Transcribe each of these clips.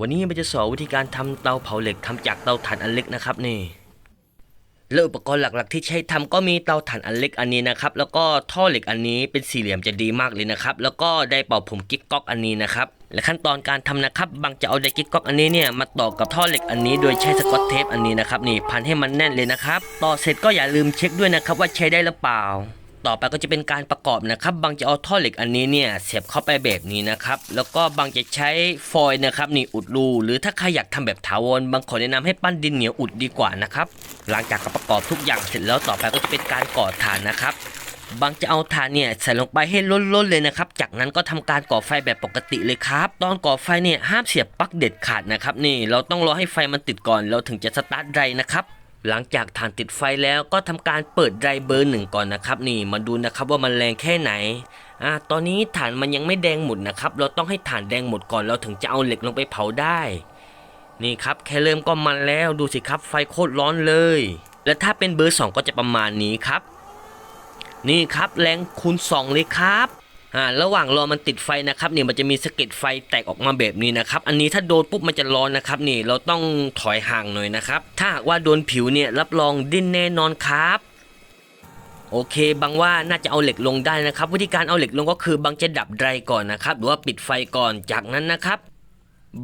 วันนี้มันจะสอนวิธีการทำเตาเผาเหล็กทำจากเตาถ่านอันเล็กนะครับนี่และอุปกรณ์หลักๆ ที่ใช้ทำก็มีเตาถ่านอันเล็กอันนี้นะครับแล้วก็ท่อเหล็กอันนี้เป็นสี่เหลี่ยมจะดีมากเลยนะครับแล้วก็ไดร์เป่าผมกิ๊กก๊อกอันนี้นะครับและขั้นตอนการทำนะครับบางจะเอาไดกิ๊กก๊อกอันนี้เนี่ยมาต่อกับท่อเหล็กอันนี้โดยใช้สกอตเทปอันนี้นะครับนี่พันให้มันแน่นเลยนะครับต่อเสร็จก็อย่าลืมเช็คด้วยนะครับว่าใช้ได้หรือเปล่า ต่อไปก็จะเป็นการประกอบนะครับ บางจะเอาท่อเหล็กอันนี้เนี่ยเสียบเข้าไปแบบนี้นะครับ แล้วก็บางจะใช้ฟอยล์นะครับนี่อุดรูหรือถ้าใครอยากทำแบบถาวรบางขอแนะนำให้ปั้นดินเหนียวอุดดีกว่านะครับ หลังจากประกอบทุกอย่างเสร็จแล้วต่อไปก็จะเป็นการก่อฐานนะครับบางจะเอาถ่านเนี่ยใส่ลงไปให้ล้นๆเลยนะครับ จากนั้นก็ทำการก่อไฟแบบปกติเลยครับ ตอนก่อไฟเนี่ยห้ามเสียบปลั๊กเด็ดขาดนะครับนี่เราต้องรอให้ไฟมันติดก่อน เราถึงจะสตาร์ทไดร์นะครับ หลังจากถ่านติดไฟแล้วก็ทำการเปิดไดร์เบอร์หนึ่งก่อนนะครับนี่มาดูนะครับว่ามันแรงแค่ไหนอ่าตอนนี้ถ่านมันยังไม่แดงหมดนะครับ เราต้องให้ถ่านแดงหมดก่อนเราถึงจะเอาเหล็กลงไปเผาได้ นี่ครับแค่เริ่มก็มันแล้วดูสิครับไฟโคตรร้อนเลย และถ้าเป็นเบอร์สองก็จะประมาณนี้ครับ นี่ครับแรงคูณ 2 เลยครับ อ่าระหว่างรอมันติดไฟนะครับนี่มันจะมีสะเก็ดไฟแตกออกมาแบบนี้นะครับ อันนี้ถ้าโดนปุ๊บมันจะร้อนนะครับนี่เราต้องถอยห่างหน่อยนะครับ ถ้าหากว่าโดนผิวเนี่ยรับรองดิ้นแน่นอนครับโอเค บางว่าน่าจะเอาเหล็กลงได้นะครับ วิธีการเอาเหล็กลงก็คือบางจะดับไดรก่อนนะครับ หรือว่าปิดไฟก่อนจากนั้นนะครับ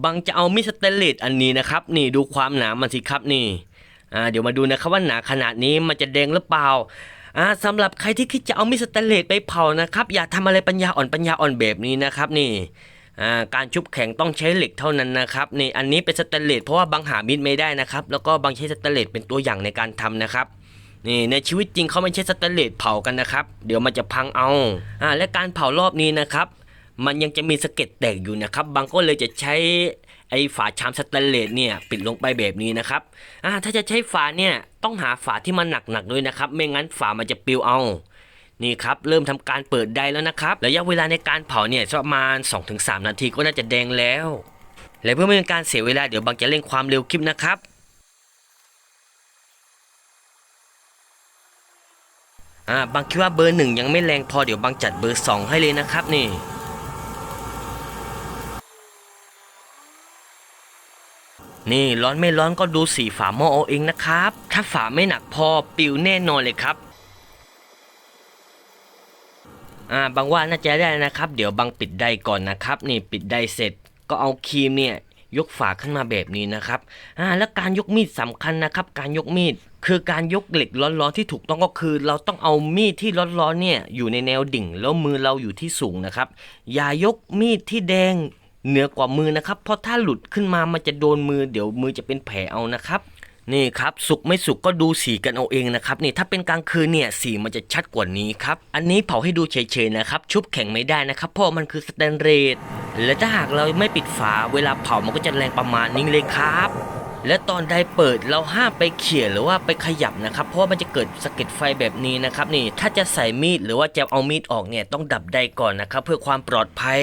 บางจะเอามิสเตนเลสอันนี้นะครับ นี่ดูความหนามันสิครับนี่อ่าเดี๋ยวมาดูนะครับว่าหนาขนาดนี้มันจะแดงหรือเปล่า อ่าสำหรับใครที่คิดจะเอามีดสแตนเลสไปเผานะครับอย่าทำอะไรปัญญาอ่อนปัญญาอ่อนแบบนี้นะครับนี่อ่าการชุบแข็งต้องใช้เหล็กเท่านั้นนะครับนี่อันนี้เป็นสแตนเลสเพราะว่าบางหามีดไม่ได้นะครับ แล้วก็บางใช้สแตนเลสเป็นตัวอย่างในการทำนะครับนี่ในชีวิตจริงเขาไม่ใช้สแตนเลสเผากันนะครับ เดี๋ยวมันจะพังเอาอ่าและการเผารอบนี้นะครับ มันยังจะมีสะเก็ดแตกอยู่นะครับ บางก็เลยจะใช้ไอ้ฝาชามสแตนเลสเนี่ยปิดลงไปแบบนี้นะครับอ่าถ้าจะใช้ฝาเนี่ยต้องหาฝาที่มันหนักๆด้วยนะครับ ไม่งั้นฝามันจะปลิวเอานี่ครับเริ่มทำการเปิดได้แล้วนะครับระยะเวลาในการเผาเนี่ยประมาณ 2-3 นาทีก็น่าจะแดงแล้ว และเพื่อไม่เป็นการเสียเวลาเดี๋ยวบางจะเร่งความเร็วคลิปนะครับอ่าบางคิดว่าเบอร์หนึ่งยังไม่แรงพอเดี๋ยวบางจัดเบอร์สองให้เลยนะครับนี่ นี่ร้อนไม่ร้อนก็ดูสีฝาหม้อเอาเองนะครับ ถ้าฝาไม่หนักพอปิวแน่นอนเลยครับอ่าบางว่าน่าจะได้นะครับ เดี๋ยวบางปิดไดก่อนนะครับ นี่ปิดไดเสร็จ ก็เอาครีมเนี่ยยกฝาขึ้นมาแบบนี้นะครับอ่าแล้วการยกมีดสำคัญนะครับ การยกมีด คือการยกเหล็กร้อนๆที่ถูกต้องก็คือ เราต้องเอามีดที่ร้อนๆเนี่ยอยู่ในแนวดิ่ง แล้วมือเราอยู่ที่สูงนะครับ อย่ายกมีดที่แดง เหนือกว่ามือนะครับ เพราะถ้าหลุดขึ้นมามันจะโดนมือเดี๋ยวมือจะเป็นแผลเอานะครับนี่ครับสุกไม่สุกก็ดูสีกันเอาเองนะครับนี่ถ้าเป็นกลางคืนเนี่ยสีมันจะชัดกว่านี้ครับอันนี้เผาให้ดูเฉยๆนะครับชุบแข็งไม่ได้นะครับเพราะมันคือสแตนเลสและถ้าหากเราไม่ปิดฝาเวลาเผามันก็จะแรงประมาณนี้เลยครับ และตอนใดเปิดเราห้ามไปเขี่ยหรือว่าไปขยับนะครับ เพราะว่ามันจะเกิดสะเก็ดไฟแบบนี้นะครับนี่ถ้าจะใส่มีดหรือว่าจะเอามีดออกเนี่ยต้องดับไดก่อนนะครับเพื่อความปลอดภัย